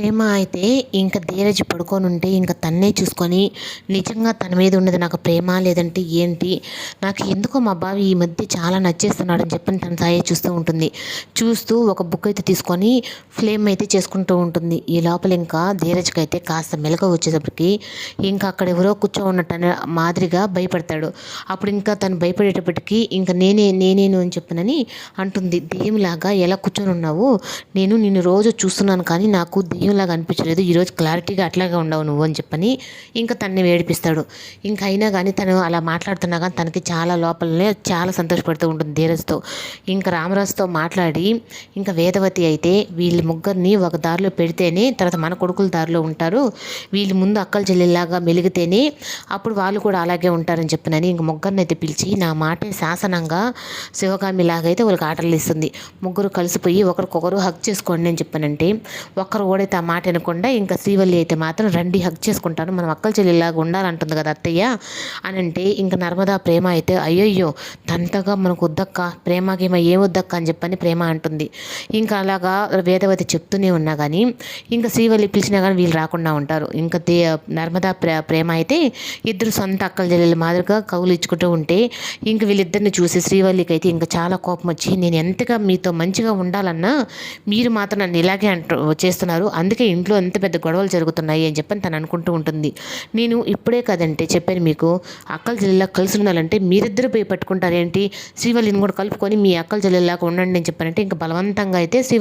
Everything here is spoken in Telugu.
ప్రేమ అయితే ఇంకా ధీరజ్ పడుకొని ఉంటే ఇంకా తన్నే చూసుకొని నిజంగా తన మీద ఉన్నది నాకు ప్రేమ లేదంటే ఏంటి? నాకు ఎందుకో మా బావి ఈ మధ్య చాలా నచ్చేస్తున్నాడు అని చెప్పని తన సాయే చూస్తూ ఉంటుంది. చూస్తూ ఒక బుక్ అయితే తీసుకొని ఫ్లేమ్ అయితే చేసుకుంటూ ఉంటుంది. ఈ లోపల ఇంకా ధీరజ్కి అయితే కాస్త మెలక వచ్చేటప్పటికి ఇంకా అక్కడ ఎవరో కూర్చో ఉన్నట్టు మాదిరిగా భయపడతాడు. అప్పుడు ఇంకా తను భయపడేటప్పటికి ఇంకా నేనే నేనేను అని చెప్పనని అంటుంది. దెయ్యంలాగా ఎలా కూర్చొని ఉన్నావు నేను నిన్ను రోజు చూస్తున్నాను కానీ నాకు దెయ్యంలాగా అనిపించలేదు. ఈరోజు క్లారిటీగా అట్లాగే ఉండవు నువ్వు అని చెప్పని ఇంకా తనని వేడిపిస్తాడు. ఇంకా అయినా కానీ తను అలా మాట్లాడుతున్నా కానీ తనకి చాలా లోపలనే చాలా సంతోషపడుతూ ఉంటుంది ధీరజ్తో. ఇంకా రామరాజుతో మాట్లాడి ఇంకా వేదవతి అయితే వీళ్ళ ముగ్గురిని ఒక దారిలో పెడితేనే తర్వాత మన కొడుకుల దారిలో ఉంటారు. వీళ్ళు ముందు అక్కల చెల్లెల్లాగా మెలిగితేనే అప్పుడు వాళ్ళు కూడా అలాగే ఉంటారని చెప్పినని ఇంక ముగ్గురిని అయితే పిలిచి నా మాటే శాసనంగా శివగామిలాగైతే వాళ్ళకి ఆటలు ఇస్తుంది. ముగ్గురు కలిసిపోయి ఒకరికొకరు హక్ చేసుకోండి అని చెప్పానంటే ఒక్కరు అయితే ఆ మాట వినకుండా ఇంకా శ్రీవల్లి అయితే మాత్రం రండి హక్ చేసుకుంటాను మనం అక్కల చెల్లిలాగా ఉండాలంటుంది కదా అత్తయ్య? అని అంటే ఇంకా నర్మదా ప్రేమ అయితే అయ్యయ్యో తంతగా మనకు వద్దక్క ప్రేమకి గేమ ఏం వద్దక్క అని చెప్పని ప్రేమ అంటుంది. ఇంకా అలాగా వేదవతి చెప్తూనే ఉన్నా కానీ ఇంకా శ్రీవల్లి పిలిచినా కానీ వీళ్ళు రాకుండా ఉంటారు. ఇంకా దే నర్మదా ప్రే ప్రేమ అయితే ఇద్దరు సొంత అక్కల చెల్లెలు మాదిరిగా కవులు ఇచ్చుకుంటూ ఉంటే ఇంక వీళ్ళిద్దరిని చూసి శ్రీవల్లికి అయితే ఇంకా చాలా కోపం వచ్చి నేను ఎంతగా మీతో మంచిగా ఉండాలన్నా మీరు మాత్రం నన్ను ఇలాగే అంటూ చేస్తున్నారు అందుకే ఇంట్లో ఎంత పెద్ద గొడవలు జరుగుతున్నాయి అని చెప్పని తను అనుకుంటూ ఉంటుంది. నేను ఇప్పుడే కదంటే చెప్పాను మీకు అక్కల చెల్లెలా కలిసి ఉండాలంటే మీరిద్దరు పోయి పట్టుకుంటారేంటి? శ్రీవల్లిని కూడా కలుపుకొని మీ అక్కల చెల్లెలాగా ఉండండి అని చెప్పానంటే ఇంకా బలవంతంగా అయితే శ్రీవల్లి